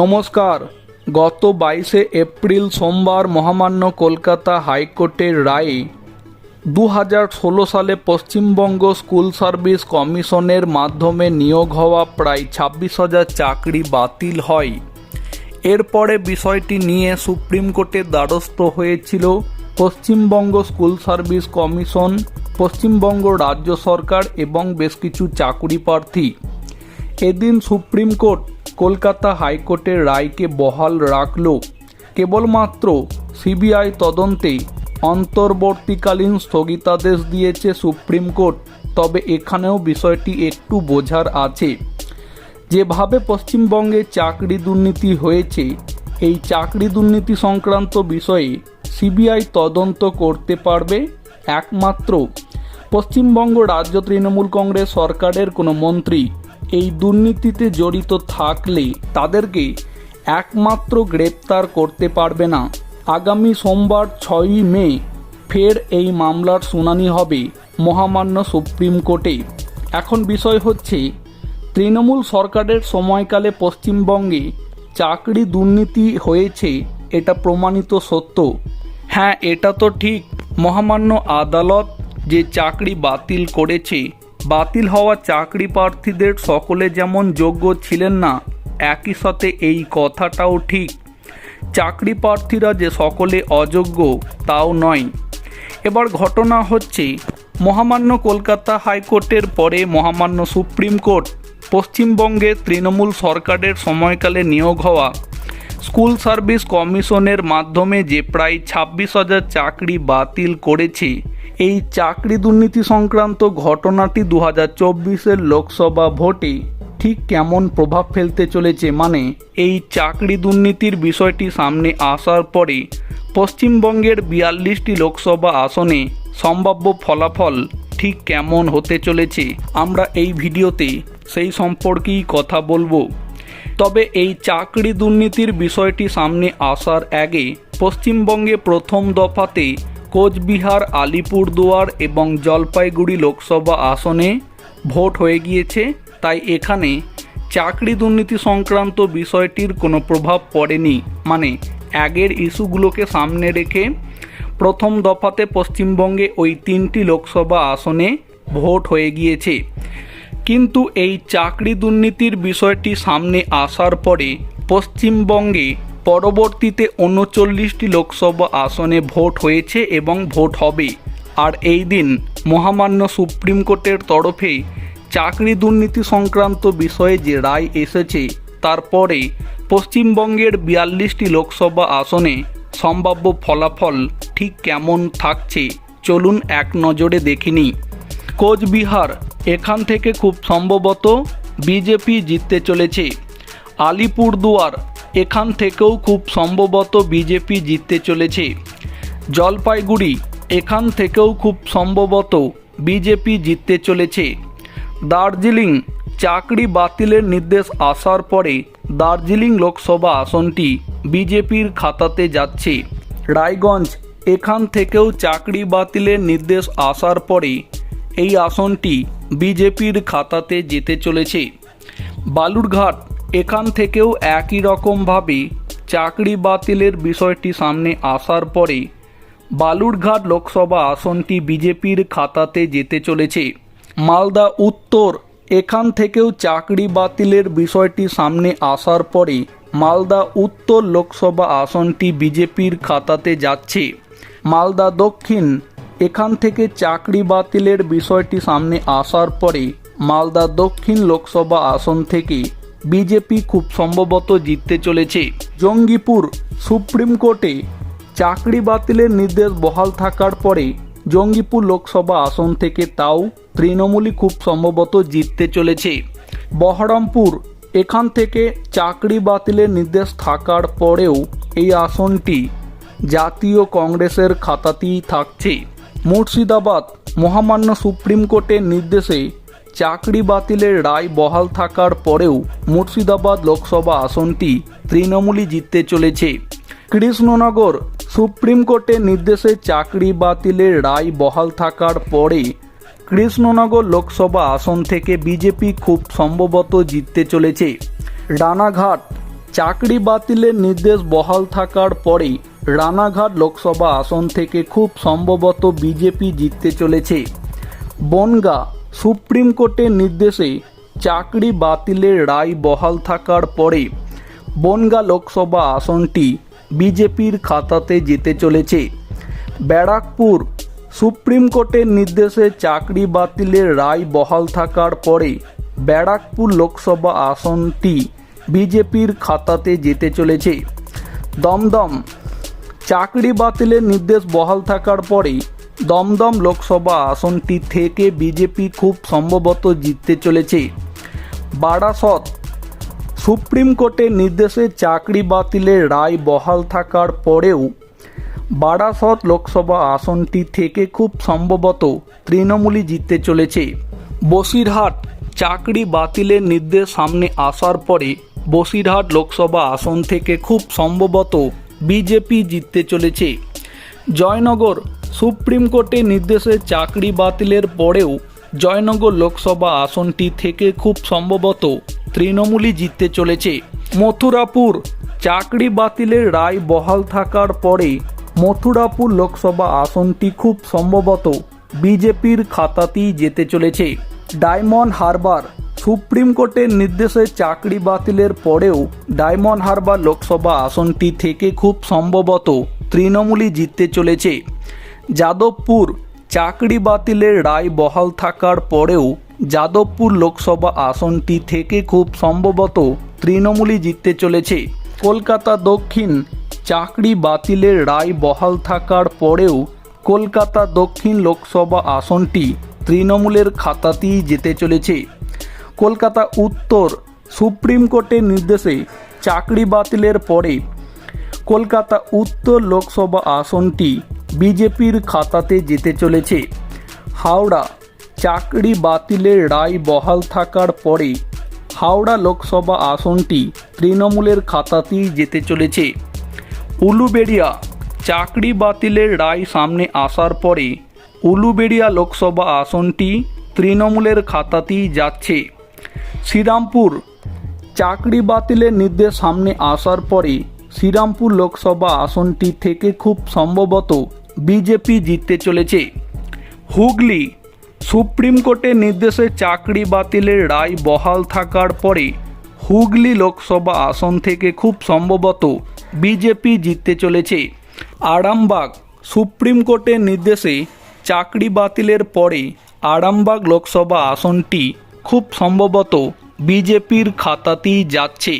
নমস্কার। গত বাইশে এপ্রিল সোমবার মহামান্য কলকাতা হাইকোর্টের রায় দু হাজার ষোলো সালে পশ্চিমবঙ্গ স্কুল সার্ভিস কমিশনের মাধ্যমে নিয়োগ হওয়া প্রায় ছাব্বিশ হাজার চাকরি বাতিল হয়। এরপরে বিষয়টি নিয়ে সুপ্রিম কোর্টের দ্বারস্থ হয়েছিল Paschimbanga school service commission, Paschimbanga রাজ্য সরকার এবং বেশ কিছু চাকুরি প্রার্থী। এদিন সুপ্রিম কোর্ট কলকাতা হাইকোর্টের রায়কে বহাল রাখল। কেবলমাত্র সিবিআই তদন্তে অন্তর্বর্তীকালীন স্থগিতাদেশ দিয়েছে সুপ্রিম কোর্ট। তবে এখানেও বিষয়টি একটু বোঝার আছে। যেভাবে পশ্চিমবঙ্গে চাকরি দুর্নীতি হয়েছে, এই চাকরি দুর্নীতি সংক্রান্ত বিষয়ে সিবিআই তদন্ত করতে পারবে একমাত্র পশ্চিমবঙ্গ রাজ্য তৃণমূল কংগ্রেস সরকারের কোনো মন্ত্রী। এই দুর্নীতিতে জড়িত থাকলে তাদেরকে একমাত্র গ্রেপ্তার করতে পারবে না। আগামী সোমবার ছয়ই মে ফের এই মামলার শুনানি হবে মহামান্য সুপ্রিম কোর্টে। এখন বিষয় হচ্ছে, তৃণমূল সরকারের সময়কালে পশ্চিমবঙ্গে চাকরি দুর্নীতি হয়েছে, এটা প্রমাণিত সত্য। হ্যাঁ এটা তো ঠিক, মহামান্য আদালত যে চাকরি বাতিল করেছে বাতিল হওয়া চাকরি প্রার্থীদের সকলে যেমন যোগ্য ছিলেন না, একই সাথে এই কথাটাও ঠিক। চাকরি প্রার্থীরা যে সকলে অযোগ্য, তাও নয়। এবার ঘটনা হচ্ছে, মহামান্য কলকাতা হাইকোর্টের পরে মহামান্য সুপ্রিম কোর্ট, পশ্চিমবঙ্গে তৃণমূল সরকারের সময়কালে নিয়োগ হওয়া। স্কুল সার্ভিস কমিশনের মাধ্যমে যে প্রায় ছাব্বিশ হাজার চাকরি বাতিল করেছে, এই চাকরি দুর্নীতি সংক্রান্ত ঘটনাটি দু হাজার চব্বিশের লোকসভা ভোটে ঠিক কেমন প্রভাব ফেলতে চলেছে? মানে এই চাকরি দুর্নীতির বিষয়টি সামনে আসার পরে পশ্চিমবঙ্গের বিয়াল্লিশটি লোকসভা আসনে সম্ভাব্য ফলাফল ঠিক কেমন হতে চলেছে? আমরা এই ভিডিওতে সেই সম্পর্কেই কথা বলব। তবে এই চাকরি দুর্নীতির বিষয়টি সামনে আসার আগে পশ্চিমবঙ্গে প্রথম দফাতে কোচবিহার, আলিপুরদুয়ার এবং জলপাইগুড়ি লোকসভা আসনে ভোট হয়ে গিয়েছে, তাই এখানে চাকরি দুর্নীতি সংক্রান্ত বিষয়টির কোনো প্রভাব পড়েনি। মানে আগের ইস্যুগুলোকে সামনে রেখে প্রথম দফাতে পশ্চিমবঙ্গে ওই তিনটি লোকসভা আসনে ভোট হয়ে গিয়েছে। কিন্তু এই চাকরি দুর্নীতির বিষয়টি সামনে আসার পরে পশ্চিমবঙ্গে পরবর্তীতে উনচল্লিশটি লোকসভা আসনে ভোট হয়েছে এবং ভোট হবে। আর এই দিন মহামান্য সুপ্রিম কোর্টের তরফে চাকরি দুর্নীতি সংক্রান্ত বিষয়ে যে রায় এসেছে তারপরে পশ্চিমবঙ্গের বিয়াল্লিশটি লোকসভা আসনে সম্ভাব্য ফলাফল ঠিক কেমন থাকছে, চলুন এক নজরে দেখিনি কোচবিহার এখান থেকে খুব সম্ভবত বিজেপি জিততে চলেছে। আলিপুরদুয়ার, এখান থেকেও খুব সম্ভবত বিজেপি জিততে চলেছে। জলপাইগুড়ি, এখান থেকেও খুব সম্ভবত বিজেপি জিততে চলেছে। দার্জিলিং, চাকরি বাতিলের নির্দেশ আসার পরে দার্জিলিং লোকসভা আসনটি বিজেপির খাতাতে যাচ্ছে। রায়গঞ্জ, এখান থেকেও চাকরি বাতিলের নির্দেশ আসার পরে এই আসনটি বিজেপির খাতাতে যেতে চলেছে। বালুরঘাট এখান থেকেও একই রকমভাবে চাকরি বাতিলের বিষয়টি সামনে আসার পরে বালুরঘাট লোকসভা আসনটি বিজেপির খাতাতে যেতে চলেছে। মালদা উত্তর এখান থেকেও চাকরি বাতিলের বিষয়টি সামনে আসার পরে মালদা উত্তর লোকসভা আসনটি বিজেপির খাতাতে যাচ্ছে। মালদা দক্ষিণ এখান থেকে চাকরি বাতিলের বিষয়টি সামনে আসার পরে মালদা দক্ষিণ লোকসভা আসন থেকে বিজেপি খুব সম্ভবত জিততে চলেছে। জঙ্গিপুর সুপ্রিম কোর্টে চাকরি বাতিলের নির্দেশ বহাল থাকার পরে জঙ্গিপুর লোকসভা আসন থেকে তাও তৃণমূলই খুব সম্ভবত জিততে চলেছে। বহরমপুর এখান থেকে চাকরি বাতিলের নির্দেশ থাকার পরেও এই আসনটি জাতীয় কংগ্রেসের খাতাতেই থাকছে। মুর্শিদাবাদ মহামান্য সুপ্রিম কোর্টের নির্দেশে চাকরি বাতিলের রায় বহাল থাকার পরেও মুর্শিদাবাদ লোকসভা আসনটি তৃণমূলই জিততে চলেছে। কৃষ্ণনগর সুপ্রিম কোর্টের নির্দেশে চাকরি বাতিলের রায় বহাল থাকার পরে কৃষ্ণনগর লোকসভা আসন থেকে বিজেপি খুব সম্ভবত জিততে চলেছে। রানাঘাট চাকরি বাতিলের নির্দেশ বহাল থাকার পরেই রানাঘাট লোকসভা আসন থেকে খুব সম্ভবত বিজেপি জিততে চলেছে। বনগা সুপ্রিম কোর্টের নির্দেশে চাকরি বাতিলের রায় বহাল থাকার পরে বনগা লোকসভা আসনটি বিজেপির খাতাতে যেতে চলেছে। ব্যারাকপুর সুপ্রিম কোর্টের নির্দেশে চাকরি বাতিলের রায় বহাল থাকার পরে ব্যারাকপুর লোকসভা আসনটি বিজেপির খাতাতে যেতে চলেছে। দমদম চাকরি বাতিলের নির্দেশ বহাল থাকার পরেই দমদম লোকসভা আসনটি থেকে বিজেপি খুব সম্ভবত জিততে চলেছে। বারাসত সুপ্রিম কোর্টের নির্দেশে চাকরি বাতিলের রায় বহাল থাকার পরেও বারাসত লোকসভা আসনটি থেকে খুব সম্ভবত তৃণমূলই জিততে চলেছে। বসিরহাট চাকরি বাতিলের নির্দেশ সামনে আসার পরে বসিরহাট লোকসভা আসন থেকে খুব সম্ভবত বিজেপি জিততে চলেছে। জয়নগর সুপ্রিম কোর্টের নির্দেশে চাকরি বাতিলের পরেও জয়নগর লোকসভা আসনটি থেকে খুব সম্ভবত তৃণমূলই জিততে চলেছে। মথুরাপুর চাকরি বাতিলের রায় বহাল থাকার পরে মথুরাপুর লোকসভা আসনটি খুব সম্ভবত বিজেপির খাতাতেই যেতে চলেছে। ডায়মন্ড হারবার সুপ্রিম কোর্টের নির্দেশে চাকরি বাতিলের পরেও ডায়মন্ড হারবার লোকসভা আসনটি থেকে খুব সম্ভবত তৃণমূলই জিততে চলেছে। যাদবপুর চাকরি বাতিলের রায় বহাল থাকার পরেও যাদবপুর লোকসভা আসনটি থেকে খুব সম্ভবত তৃণমূলই জিততে চলেছে। কলকাতা দক্ষিণ চাকরি বাতিলের রায় বহাল থাকার পরেও কলকাতা দক্ষিণ লোকসভা আসনটি তৃণমূলের খাতাতেই যেতে চলেছে। কলকাতা উত্তর সুপ্রিম কোর্টের নির্দেশে চাকরি বাতিলের পরে কলকাতা উত্তর লোকসভা আসনটি বিজেপির খাতাতে যেতে চলেছে। হাওড়া চাকরি বাতিলের রায় বহাল থাকার পরে হাওড়া লোকসভা আসনটি তৃণমূলের খাতাতেই যেতে চলেছে। উলুবেড়িয়া চাকরি বাতিলের রায় সামনে আসার পরে উলুবেড়িয়া লোকসভা আসনটি তৃণমূলের খাতাতেই যাচ্ছে। শ্রীরামপুর। চাকরি বাতিলের নির্দেশ সামনে আসার পরে শ্রীরামপুর লোকসভা আসনটি থেকে খুব সম্ভবত বিজেপি জিততে চলেছে। হুগলি সুপ্রিম কোর্টের নির্দেশে চাকরি বাতিলের রায় বহাল থাকার পরে হুগলি লোকসভা আসন থেকে খুব সম্ভবত বিজেপি জিততে চলেছে। আরামবাগ সুপ্রিম কোর্টের নির্দেশে চাকরি বাতিলের পরে আরামবাগ লোকসভা আসনটি খুব সম্ভবত বিজেপির খাতাতেই যাচ্ছে।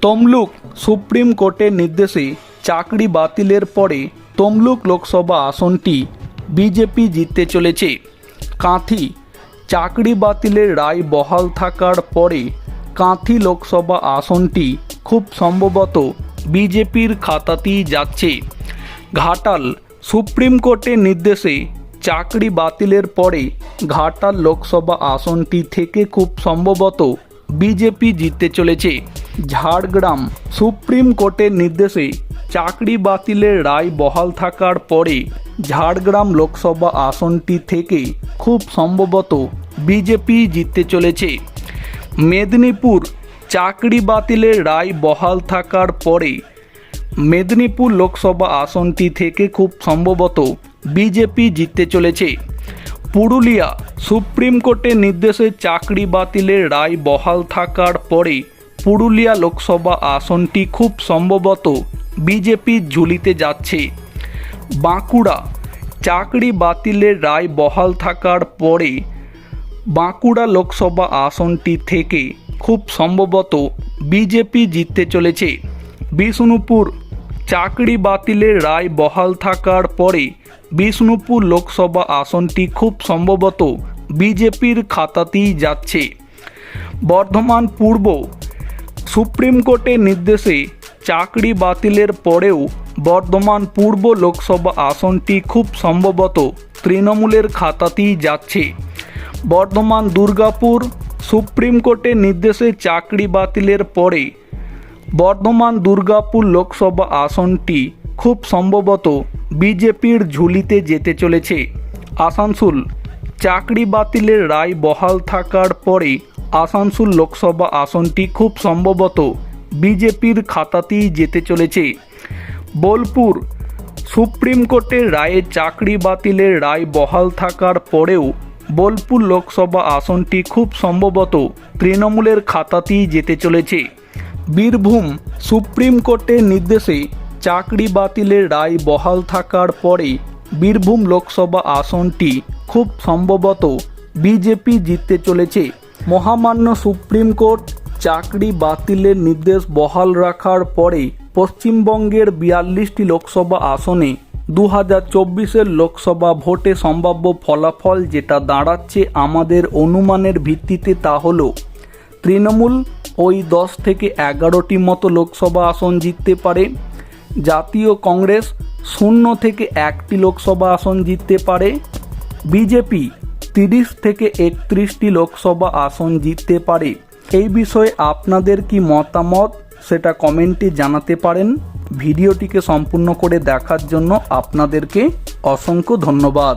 তমলুক সুপ্রিম কোর্টের নির্দেশে চাকরি বাতিলের পরে তমলুক লোকসভা আসনটি বিজেপি জিততে চলেছে। কাঁথি চাকরি বাতিলের রায় বহাল থাকার পরে কাঁথি লোকসভা আসনটি খুব সম্ভবত বিজেপির খাতাতেই যাচ্ছে। ঘাটাল সুপ্রিম কোর্টের নির্দেশে চাকরি বাতিলের পরে ঘাটাল লোকসভা আসনটি থেকে খুব সম্ভবত বিজেপি জিততে চলেছে। ঝাড়গ্রাম সুপ্রিম কোর্টের নির্দেশে চাকরি বাতিলের রায় বহাল থাকার পরে ঝাড়গ্রাম লোকসভা আসনটি থেকে খুব সম্ভবত বিজেপি জিততে চলেছে। মেদিনীপুর চাকরি বাতিলের রায় বহাল থাকার পরে মেদিনীপুর লোকসভা আসনটি থেকে খুব সম্ভবত বিজেপি জিততে চলেছে। পুরুলিয়া সুপ্রিম কোর্টের নির্দেশে চাকরি বাতিলের রায় বহাল থাকার পরে পুরুলিয়া লোকসভা আসনটি খুব সম্ভবত বিজেপির ঝুলিতে যাচ্ছে। বাঁকুড়া চাকরি বাতিলের রায় বহাল থাকার পরে বাঁকুড়া লোকসভা আসনটি থেকে খুব সম্ভবত বিজেপি জিততে চলেছে। বিষ্ণুপুর চাকরি বাতিলের রায় বহাল থাকার পরে বিষ্ণুপুর লোকসভা আসনটি খুব সম্ভবত বিজেপির খাতাতেই যাচ্ছে। বর্ধমান পূর্ব সুপ্রিম কোর্টের নির্দেশে চাকরি বাতিলের পরেও বর্ধমান পূর্ব লোকসভা আসনটি খুব সম্ভবত তৃণমূলের খাতাতেই যাচ্ছে। বর্ধমান দুর্গাপুর সুপ্রিম কোর্টের নির্দেশে চাকরি বাতিলের পরে বর্ধমান দুর্গাপুর লোকসভা আসনটি খুব সম্ভবত বিজেপির ঝুলিতে যেতে চলেছে। আসানসোল, চাকরি বাতিলের রায় বহাল থাকার পরে আসানসোল লোকসভা আসনটি খুব সম্ভবত বিজেপির খাতাতেই যেতে চলেছে। বোলপুর, সুপ্রিম কোর্টের রায়ে চাকরি বাতিলের রায় বহাল থাকার পরেও বোলপুর লোকসভা আসনটি খুব সম্ভবত তৃণমূলের খাতাতেই যেতে চলেছে। বীরভূম সুপ্রিম কোর্টের নির্দেশে চাকরি বাতিলের রায় বহাল থাকার পরে বীরভূম লোকসভা আসনটি খুব সম্ভবত বিজেপি জিততে চলেছে। মহামান্য সুপ্রিম কোর্ট চাকরি বাতিলের নির্দেশ বহাল রাখার পরে পশ্চিমবঙ্গের বিয়াল্লিশটি লোকসভা আসনে দু হাজার চব্বিশের লোকসভা ভোটে সম্ভাব্য ফলাফল যেটা দাঁড়াচ্ছে আমাদের অনুমানের ভিত্তিতে তা হলো তৃণমূল ওই দশ থেকে এগারোটি মতো লোকসভা আসন জিততে পারে। জাতীয় কংগ্রেস শূন্য থেকে একটি লোকসভা আসন জিততে পারে। বিজেপি তিরিশ থেকে একত্রিশটি লোকসভা আসন জিততে পারে। এই বিষয়ে আপনাদের কি মতামত সেটা কমেন্টে জানাতে পারেন। ভিডিওটিকে সম্পূর্ণ করে দেখার জন্য আপনাদেরকে অসংখ্য ধন্যবাদ।